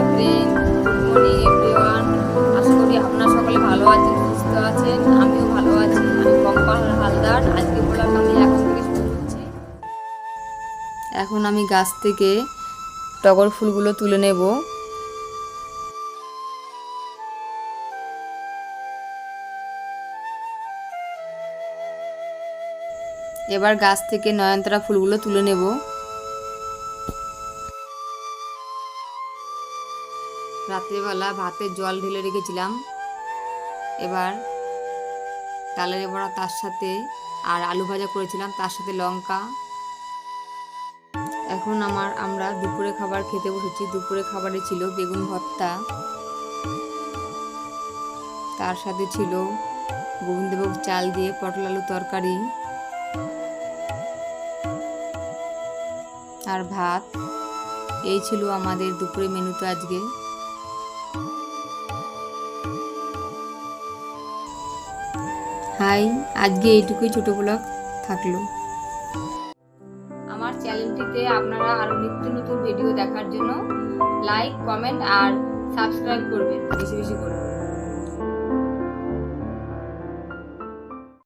Good morning everyone আশা করি সকলে ভালো আছেন, সুস্থ আছেন, আমিও ভালো আছি, আমি কম্পাল হালদার, আজকে আমি এখন থেকে শুরু এখন আমি গাছ থেকে টগর ফুলগুলো তুলে নেব। এবার গাছ থেকে নয়নতারা ফুলগুলো তুলে নেব। রাত্রেবেলা ভাতে জল ঢেলে রেখেছিলাম। এবার ডালের বড়া তার সাথে আর আলু ভাজা করেছিলাম, তার সাথে লঙ্কা। এখন আমার, আমরা দুপুরে খাবার খেতে বসেছি। দুপুরে খাবারে ছিল বেগুন ভর্তা। তার সাথে ছিল গোবিন্দভোগ চাল দিয়ে পটল আলু তরকারি। আর ভাত, এই ছিল আমাদের দুপুরে মেনুতে আজকে। হাই আজকে এইটুকুই ছোটো ব্লগ থাকল। আমার চ্যানেলটিতে আপনারা আরও নিত্য নতুন ভিডিও দেখার জন্য লাইক কমেন্ট আর সাবস্ক্রাইব করবেন। বেশি বেশি করে।